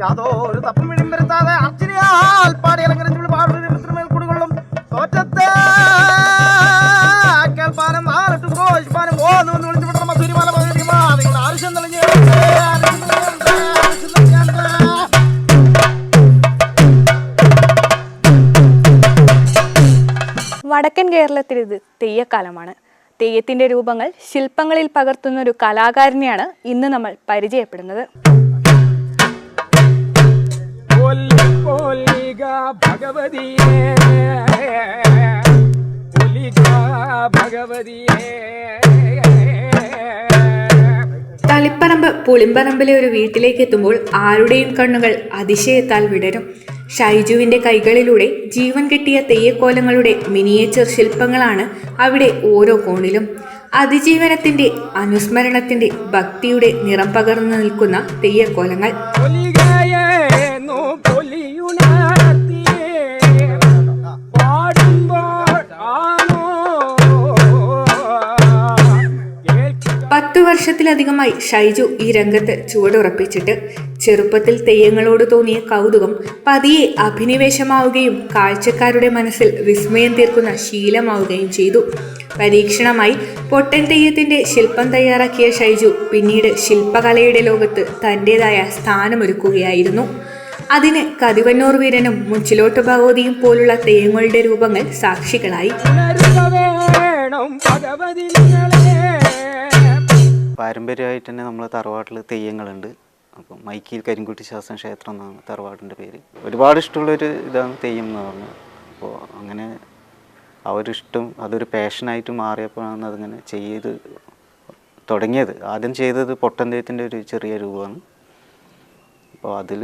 യാതൊരു തപ്പും വിളിയും വരുത്താതെ അർച്ചനയാൽ പാടിയലങ്കരിച്ചുള്ള പാടുമേൽ കുടികൊള്ളും. വടക്കൻ കേരളത്തിൽ ഇത് തെയ്യക്കാലമാണ്. തെയ്യത്തിന്റെ രൂപങ്ങൾ ശില്പങ്ങളിൽ പകർത്തുന്ന ഒരു കലാകാരനെയാണ് ഇന്ന് നമ്മൾ പരിചയപ്പെടുന്നത്. ഭഗവതിയേ. ഭഗവതിയേ. തളിപ്പറമ്പ് പുളിമ്പറമ്പിലെ ഒരു വീട്ടിലേക്ക് എത്തുമ്പോൾ ആരുടെയും കണ്ണുകൾ അതിശയത്താൽ വിടരും. ഷൈജുവിന്റെ കൈകളിലൂടെ ജീവൻ കിട്ടിയ തെയ്യക്കോലങ്ങളുടെ മിനിയേച്ചർ ശില്പങ്ങളാണ് അവിടെ ഓരോ കോണിലും. അതിജീവനത്തിന്റെ അനുസ്മരണത്തിന്റെ ഭക്തിയുടെ നിറം പകർന്നു നിൽക്കുന്ന തെയ്യക്കോലങ്ങൾ. വർഷത്തിലധികമായി ഷൈജു ഈ രംഗത്ത് ചുവടുറപ്പിച്ചിട്ട് ചെറുപ്പത്തിൽ തെയ്യങ്ങളോട് തോന്നിയ കൗതുകം പതിയെ അഭിനിവേശമാവുകയും കാഴ്ചക്കാരുടെ മനസ്സിൽ വിസ്മയം തീർക്കുന്ന ശീലമാവുകയും ചെയ്തു. പരീക്ഷണമായി പൊട്ടൻ തെയ്യത്തിന്റെ ശില്പം തയ്യാറാക്കിയ ഷൈജു പിന്നീട് ശില്പകലയുടെ ലോകത്ത് തന്റെതായ സ്ഥാനമൊരുക്കുകയായിരുന്നു. അതിന് കതിവന്നൂർ വീരനും മുച്ചിലോട്ട് ഭഗവതിയും പോലുള്ള തെയ്യങ്ങളുടെ രൂപങ്ങൾ സാക്ഷികളായി. ഭഗവതി പാരമ്പര്യമായിട്ട് തന്നെ നമ്മളെ തറവാട്ടിൽ തെയ്യങ്ങളുണ്ട്. അപ്പം മൈക്കിൽ കരിങ്കുട്ടി ശാസ്ത്ര ക്ഷേത്രം എന്നാണ് തറവാടിന്റെ പേര്. ഒരുപാട് ഇഷ്ടമുള്ളൊരു ഇതാണ് തെയ്യം എന്ന് പറഞ്ഞത് അപ്പോൾ അങ്ങനെ ആ ഒരു ഇഷ്ടം അതൊരു പാഷനായിട്ട് മാറിയപ്പോഴാണ് അതിങ്ങനെ ചെയ്ത് തുടങ്ങിയത്. ആദ്യം ചെയ്തത് പൊട്ടൻ തെയ്യത്തിന്റെ ഒരു ചെറിയ രൂപമാണ്. അപ്പോൾ അതിൽ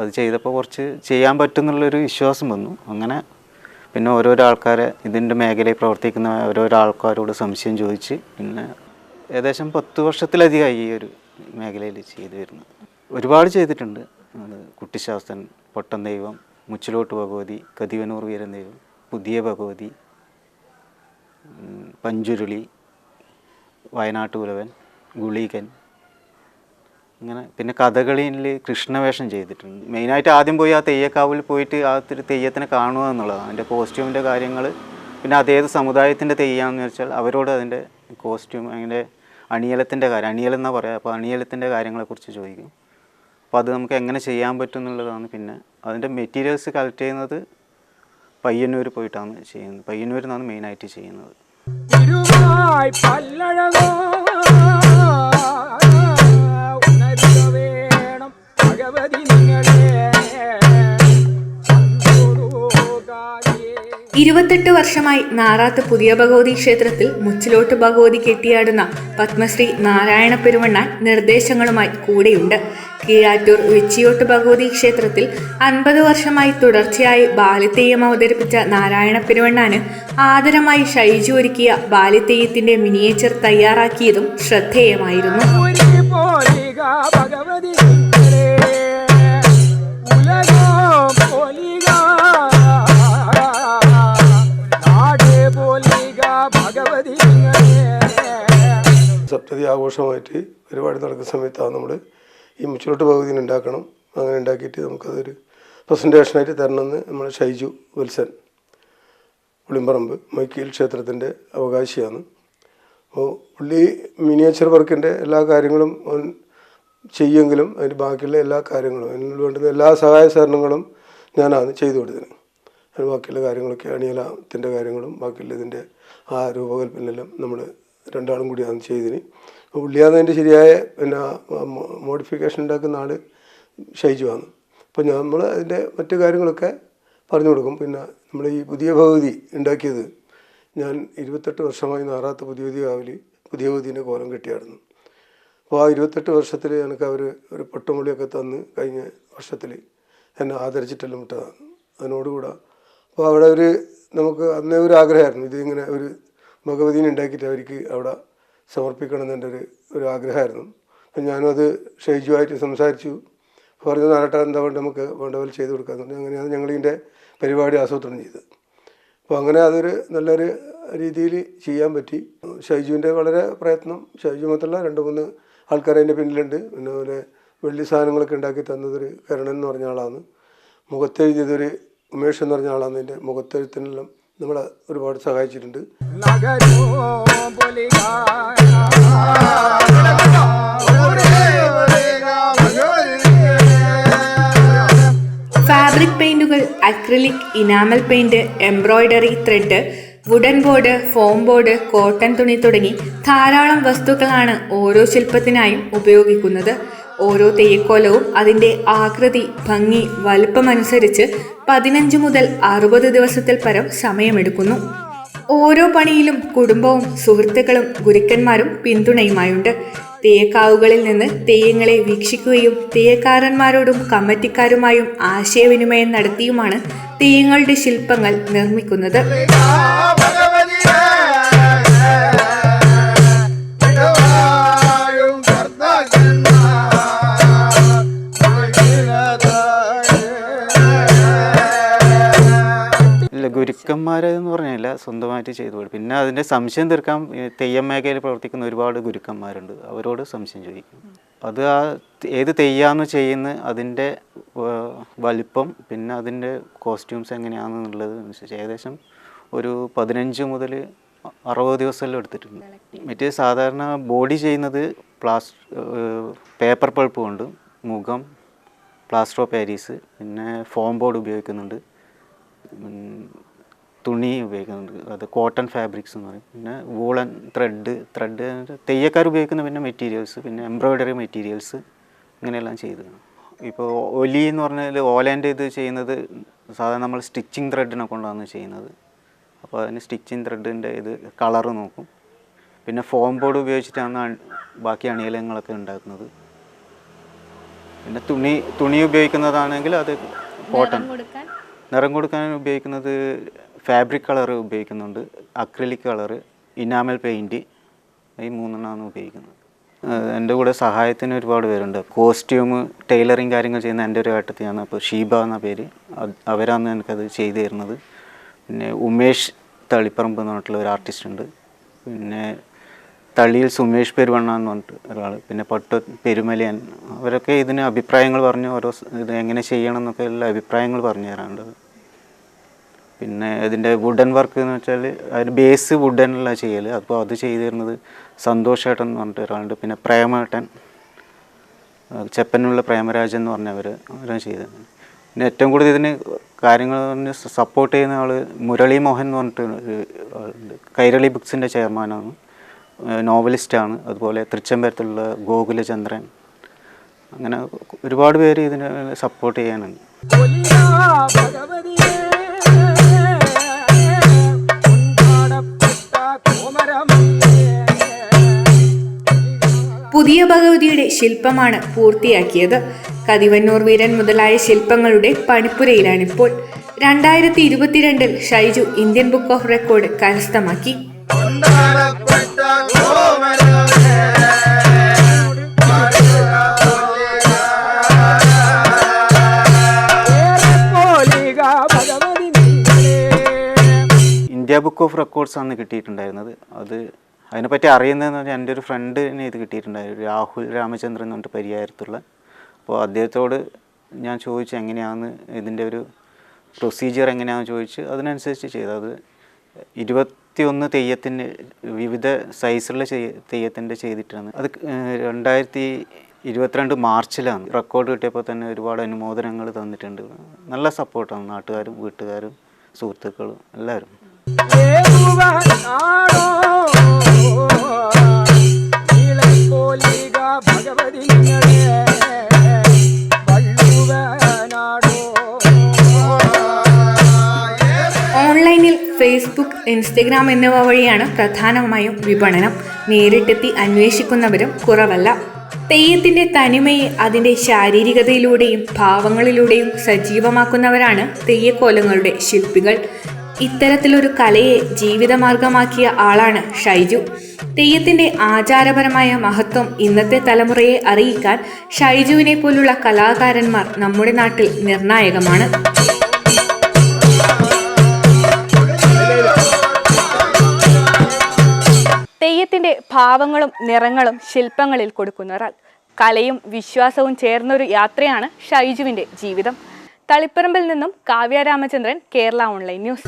അത് ചെയ്തപ്പോൾ കുറച്ച് ചെയ്യാൻ പറ്റുമെന്നുള്ളൊരു വിശ്വാസം വന്നു. അങ്ങനെ പിന്നെ ഓരോരോ ആൾക്കാരെ ഇതിന്റെ മേഖലയിൽ പ്രവർത്തിക്കുന്ന ഓരോരോ ആൾക്കാരോട് സംശയം ചോദിച്ച് പിന്നെ ഏകദേശം പത്ത് വർഷത്തിലധികമായി ഈ ഒരു മേഖലയിൽ ചെയ്തു വരുന്നത്. ഒരുപാട് ചെയ്തിട്ടുണ്ട്. കുട്ടിശാസ്ത്രൻ പൊട്ടൻ ദൈവം മുച്ചിലോട്ട് ഭഗവതി കതിവനൂർ വീരൻ ദൈവം പുതിയ ഭഗവതി പഞ്ചുരുളി വയനാട്ടുകുലവൻ ഗുളികൻ അങ്ങനെ പിന്നെ കഥകളിയിൽ കൃഷ്ണവേഷം ചെയ്തിട്ടുണ്ട്. മെയിനായിട്ട് ആദ്യം പോയി ആ തെയ്യക്കാവിൽ പോയിട്ട് ആ തെയ്യത്തിനെ കാണുക എന്നുള്ളതാണ്. അതിന്റെ കോസ്റ്റ്യൂമിന്റെ കാര്യങ്ങൾ പിന്നെ അതേത് സമുദായത്തിന്റെ തെയ്യാന്ന് വെച്ചാൽ അവരോട് അതിന്റെ കോസ്റ്റ്യൂം അതിന്റെ അണിയലത്തിന്റെ കാര്യം എന്നാ പറയുക അപ്പോൾ അണിയലത്തിന്റെ കാര്യങ്ങളെക്കുറിച്ച് ചോദിക്കും. അപ്പോൾ അത് നമുക്ക് എങ്ങനെ ചെയ്യാൻ പറ്റും എന്നുള്ളതാണ് പിന്നെ. അതിന്റെ മെറ്റീരിയൽസ് കളക്ട് ചെയ്യുന്നത് പയ്യന്നൂർ പോയിട്ടാണ് ചെയ്യുന്നത്. പയ്യന്നൂരിൽ നിന്നാണ് മെയിനായിട്ട് ചെയ്യുന്നത്. ഇരുപത്തെട്ട് വർഷമായി നാറാത്ത് പുതിയ ഭഗവതി ക്ഷേത്രത്തിൽ മുച്ചിലോട്ട് ഭഗവതി കെട്ടിയാടുന്ന പത്മശ്രീ നാരായണ പെരുവണ്ണാൻ നിർദ്ദേശങ്ങളുമായി കൂടെയുണ്ട്. കീഴാറ്റൂർ വെച്ചിയോട്ട് ഭഗവതി ക്ഷേത്രത്തിൽ അൻപത് വർഷമായി തുടർച്ചയായി ബാലിത്തെയ്യം അവതരിപ്പിച്ച നാരായണ പെരുവണ്ണാന് ആദരമായി ഷൈജു ഒരുക്കിയ ബാലിത്തെയ്യത്തിന്റെ മിനിയേച്ചർ തയ്യാറാക്കിയതും ശ്രദ്ധേയമായിരുന്നു. ആഘോഷമായിട്ട് പരിപാടി നടക്കുന്ന സമയത്താണ് നമ്മൾ ഈ മുച്ചിലോട്ട് ഭഗവതിനെ ഉണ്ടാക്കണം. അങ്ങനെ ഉണ്ടാക്കിയിട്ട് നമുക്കതൊരു പ്രസന്റേഷനായിട്ട് തരണമെന്ന് നമ്മൾ ഷൈജു വത്സൻ പുളിമ്പറമ്പ് മൈക്കീൽ ക്ഷേത്രത്തിന്റെ അവകാശിയാണ്. അപ്പോൾ പുള്ളി മിനിയേച്ചർ വർക്കിന്റെ എല്ലാ കാര്യങ്ങളും ചെയ്യുമെങ്കിലും അതിന് ബാക്കിയുള്ള എല്ലാ കാര്യങ്ങളും അതിന് വേണ്ടുന്ന എല്ലാ സഹായ സഹകരണങ്ങളും ഞാനാണ് ചെയ്തു കൊടുത്തത്. അതിന് ബാക്കിയുള്ള കാര്യങ്ങളൊക്കെ അണിയലത്തിന്റെ കാര്യങ്ങളും ബാക്കിയുള്ള ഇതിന്റെ ആ രൂപകൽപ്പനയെല്ലാം നമ്മൾ രണ്ടാളും കൂടിയാണ് ചെയ്തതിന് അതിന്റെ ശരിയായ പിന്നെ മോഡിഫിക്കേഷൻ ഉണ്ടാക്കുന്ന ആൾ ഷൈജുവാണ് അപ്പോൾ നമ്മൾ അതിന്റെ മറ്റു കാര്യങ്ങളൊക്കെ പറഞ്ഞു കൊടുക്കും. പിന്നെ നമ്മൾ ഈ പുതിയ ഭഗവതി ഉണ്ടാക്കിയത് ഞാൻ ഇരുപത്തെട്ട് വർഷമായി നാറാത്ത പുതിയ പുതിയ കാവിൽ പുതിയ ഭഗവതിന്റെ കോലം കെട്ടിയായിരുന്നു അപ്പോൾ ആ ഇരുപത്തെട്ട് വർഷത്തിൽ എനിക്ക് അവർ ഒരു പൊട്ടുമുളിയൊക്കെ തന്ന് കഴിഞ്ഞ വർഷത്തിൽ എന്നെ ആദരിച്ചിട്ടെല്ലാം വിട്ടതാണ് അതിനോടുകൂടെ അപ്പോൾ അവിടെ ഒരു നമുക്ക് അന്നേ ഒരു ആഗ്രഹമായിരുന്നു. ഇതിങ്ങനെ ഒരു ഭഗവതിനെ ഉണ്ടാക്കിയിട്ട് അവർക്ക് അവിടെ സമർപ്പിക്കണം എന്നെന്റെ ഒരു ഒരു ആഗ്രഹമായിരുന്നു. അപ്പം ഞാനും അത് ഷെയ്ജുമായിട്ട് സംസാരിച്ചു. പറഞ്ഞു നാരട്ട എന്താ വേണ്ട നമുക്ക്? വേണ്ട പോലെ ചെയ്ത് കൊടുക്കാമെന്ന് പറഞ്ഞു. അങ്ങനെയാണ് ഞങ്ങളിതിന്റെ പരിപാടി ആസൂത്രണം ചെയ്തത്. അപ്പോൾ അങ്ങനെ അതൊരു നല്ലൊരു രീതിയിൽ ചെയ്യാൻ പറ്റി. ഷൈജുവിന്റെ വളരെ പ്രയത്നം. ഷൈജു മാത്രമല്ല രണ്ട് മൂന്ന് ആൾക്കാർ അതിന്റെ പിന്നിലുണ്ട്. പിന്നെ അതുപോലെ വെള്ളി സാധനങ്ങളൊക്കെ ഉണ്ടാക്കി തന്നതൊരു കരുണൻ എന്ന് പറഞ്ഞ ആളാണ്. മുഖത്തെഴുതിയതൊരു ഉമേഷ് എന്ന് പറഞ്ഞ ആളാണ് എന്റെ മുഖത്തെഴുത്തിനെല്ലാം നമ്മളെ ഒരുപാട് സഹായിച്ചിട്ടുണ്ട്. Enamel paint embroidery thread wooden board foam board cotton തുണി തുടങ്ങി ധാരാളം വസ്തുക്കളാണ് ഓരോ ശില്പത്തിനായും ഉപയോഗിക്കുന്നത്. ഓരോ തെയ്യക്കോലവും അതിന്റെ ആകൃതി ഭംഗി വലുപ്പമനുസരിച്ച് പതിനഞ്ച് മുതൽ അറുപത് ദിവസത്തിൽ പരം സമയമെടുക്കുന്നു. ഓരോ പണിയിലും കുടുംബവും സുഹൃത്തുക്കളും ഗുരുക്കന്മാരും പിന്തുണയുമായുണ്ട്. തെയ്യക്കാവുകളിൽ നിന്ന് തെയ്യങ്ങളെ വീക്ഷിക്കുകയും തെയ്യക്കാരന്മാരോടും കമ്മിറ്റിക്കാരുമായും ആശയവിനിമയം നടത്തിയുമാണ് തെയ്യങ്ങളുടെ ശില്പങ്ങൾ നിർമ്മിക്കുന്നത്. എന്ന് പറഞ്ഞില്ല സ്വന്തമായിട്ട് ചെയ്തു പിന്നെ അതിന്റെ സംശയം തീർക്കാൻ തെയ്യം മേഖലയിൽ പ്രവർത്തിക്കുന്ന ഒരുപാട് ഗുരുക്കന്മാരുണ്ട്. അവരോട് സംശയം ചോദിക്കും. അത് ആ ഏത് തെയ്യാന്ന് ചെയ്യുന്ന അതിന്റെ വലിപ്പം പിന്നെ അതിന്റെ കോസ്റ്റ്യൂംസ് എങ്ങനെയാണെന്നുള്ളത് അനുസരിച്ച് ഏകദേശം ഒരു പതിനഞ്ച് മുതൽ അറുപത് ദിവസമെല്ലാം എടുത്തിട്ടുണ്ട് മറ്റേ സാധാരണ ബോഡി ചെയ്യുന്നത് പ്ലാസ് പേപ്പർ പൾപ്പ് കൊണ്ട് മുഖം പ്ലാസ്റ്റർ ഓഫ് പാരീസ് പിന്നെ ഫോം ബോർഡ് ഉപയോഗിക്കുന്നുണ്ട്. തുണി ഉപയോഗിക്കുന്നുണ്ട്. അത് കോട്ടൺ ഫാബ്രിക്സ് എന്ന് പറയും. പിന്നെ വൂളൻ ത്രെഡ് ത്രെഡ് തെയ്യക്കാർ ഉപയോഗിക്കുന്ന പിന്നെ മെറ്റീരിയൽസ് പിന്നെ എംബ്രോയ്ഡറി മെറ്റീരിയൽസ് ഇങ്ങനെയെല്ലാം ചെയ്തതാണ് ഇപ്പോൾ ഒലി എന്ന് പറഞ്ഞാൽ ഓലേന്റെ ഇത് ചെയ്യുന്നത് സാധാരണ നമ്മൾ സ്റ്റിച്ചിങ് ത്രെഡിനെ കൊണ്ടാണ് ചെയ്യുന്നത്. അപ്പോൾ അതിന് സ്റ്റിച്ചിങ് ത്രെഡിന്റെ ഇത് കളറ് നോക്കും. പിന്നെ ഫോം ബോർഡ് ഉപയോഗിച്ചിട്ടാണ് ബാക്കി അണിയലങ്ങളൊക്കെ ഉണ്ടാക്കുന്നത്. പിന്നെ തുണി തുണി ഉപയോഗിക്കുന്നതാണെങ്കിൽ അത് കോട്ടൺ നിറം കൊടുക്കാൻ ഉപയോഗിക്കുന്നത് ഫാബ്രിക് കളർ ഉപയോഗിക്കുന്നുണ്ട്. അക്രിലിക് കളർ ഇനാമൽ പെയിന്റ് ഈ മൂന്നെണ്ണമാണ് ഉപയോഗിക്കുന്നത്. എന്റെ കൂടെ സഹായത്തിന് ഒരുപാട് പേരുണ്ട്. കോസ്റ്റ്യൂം ടൈലറിങ് കാര്യങ്ങൾ ചെയ്യുന്ന എന്റെ ഒരു ഏട്ടത്തിയാണ്. അപ്പോൾ ഷീബ എന്ന പേര്. അവരാണ് എനിക്കത് ചെയ്തു തരുന്നത്. പിന്നെ ഉമേഷ് തളിപ്പറമ്പ് എന്ന് പറഞ്ഞിട്ടുള്ള ഒരു ആർട്ടിസ്റ്റ് ഉണ്ട്. പിന്നെ തളിയിൽ സുമേഷ് പെരുവണ്ണ എന്ന് പറഞ്ഞിട്ട് ഒരാൾ. പിന്നെ പട്ടു പെരുമലയൻ. അവരൊക്കെ ഇതിന് അഭിപ്രായങ്ങൾ പറഞ്ഞ് ഓരോ ഇത് എങ്ങനെ ചെയ്യണം എന്നൊക്കെ എല്ലാ അഭിപ്രായങ്ങൾ പറഞ്ഞു തരാറുണ്ട്. പിന്നെ അതിന്റെ വുഡൻ വർക്ക് എന്ന് വെച്ചാൽ അതിന് ബേസ് വുഡനിലാണ് ചെയ്യൽ അപ്പോൾ അത് ചെയ്തു തരുന്നത് സന്തോഷ് ഏട്ടൻ എന്ന് പറഞ്ഞിട്ട് ഒരാളുണ്ട്. പിന്നെ പ്രേമേട്ടൻ ചെപ്പനുള്ള പ്രേമരാജൻ എന്ന് പറഞ്ഞവർ അവരാണ് ചെയ്തത്. പിന്നെ ഏറ്റവും കൂടുതൽ ഇതിന് കാര്യങ്ങൾ പറഞ്ഞ് സപ്പോർട്ട് ചെയ്യുന്ന ആൾ മുരളി മോഹൻ എന്ന് പറഞ്ഞിട്ട് ഒരു ആളുണ്ട്. കൈരളി ബുക്സിന്റെ ചെയർമാനാണ് നോവലിസ്റ്റാണ് അതുപോലെ തൃച്ചംബരത്തുള്ള ഗോകുലചന്ദ്രൻ. അങ്ങനെ ഒരുപാട് പേര് ഇതിനെ സപ്പോർട്ട് ചെയ്യാനുണ്ട്. ശില്പമാണ് പൂർത്തിയാക്കിയത്. കതിവന്നൂർ വീരൻ മുതലായ ശില്പങ്ങളുടെ പണിപ്പുരയിലാണിപ്പോൾ. രണ്ടായിരത്തി ഇരുപത്തിരണ്ടിൽ Shaiju Indian book of record കരസ്ഥമാക്കി. ഇന്ത്യ ബുക്ക് ഓഫ് റെക്കോർഡ്സ് ആണ് കിട്ടിയിട്ടുണ്ടായിരുന്നത്. അത് അതിനെപ്പറ്റി അറിയുന്നതെന്ന് പറഞ്ഞാൽ എന്റെ ഒരു ഫ്രണ്ടിന് ഇത് കിട്ടിയിട്ടുണ്ടായിരുന്നു. രാഹുൽ രാമചന്ദ്രൻ എന്ന് പറഞ്ഞിട്ട് പരിചയത്തുള്ള അപ്പോൾ അദ്ദേഹത്തോട് ഞാൻ ചോദിച്ചു എങ്ങനെയാണ് ഇതിന്റെ ഒരു പ്രൊസീജിയർ എങ്ങനെയാണെന്ന് ചോദിച്ച് അതിനനുസരിച്ച് ചെയ്തു. അത് ഇരുപത്തിയൊന്ന് തെയ്യത്തിന് വിവിധ സൈസുള്ള തെയ്യത്തിന്റെ ചെയ്തിട്ടാണ്. അത് രണ്ടായിരത്തി ഇരുപത്തിരണ്ട് മാർച്ചിലാണ്. റെക്കോർഡ് കിട്ടിയപ്പോൾ തന്നെ ഒരുപാട് അനുമോദനങ്ങൾ തന്നിട്ടുണ്ട്. നല്ല സപ്പോർട്ടാണ് നാട്ടുകാരും വീട്ടുകാരും സുഹൃത്തുക്കളും എല്ലാവരും. ഓൺലൈനിൽ ഫേസ്ബുക്ക് ഇൻസ്റ്റഗ്രാം എന്നിവ വഴിയാണ് പ്രധാനമായും വിപണനം നേരിട്ടെത്തി അന്വേഷിക്കുന്നവരും കുറവല്ല. തെയ്യത്തിന്റെ തനിമയെ അതിന്റെ ശാരീരികതയിലൂടെയും ഭാവങ്ങളിലൂടെയും സജീവമാക്കുന്നവരാണ് തെയ്യക്കോലങ്ങളുടെ ശില്പികൾ. ഇത്തരത്തിലൊരു കലയെ ജീവിതമാർഗമാക്കിയ ആളാണ് ഷൈജു. തെയ്യത്തിന്റെ ആചാരപരമായ മഹത്വം ഇന്നത്തെ തലമുറയെ അറിയിക്കാൻ ഷൈജുവിനെ പോലുള്ള കലാകാരന്മാർ നമ്മുടെ നാട്ടിൽ നിർണായകമാണ്. തെയ്യത്തിന്റെ ഭാവങ്ങളും നിറങ്ങളും ശില്പങ്ങളിൽ കൊടുക്കുന്ന ഒരാൾ കലയും വിശ്വാസവും ചേർന്നൊരു യാത്രയാണ് ഷൈജുവിന്റെ ജീവിതം. തളിപ്പറമ്പിൽ നിന്നും കാവ്യ രാമചന്ദ്രൻ കേരള ഓൺലൈൻ ന്യൂസ്.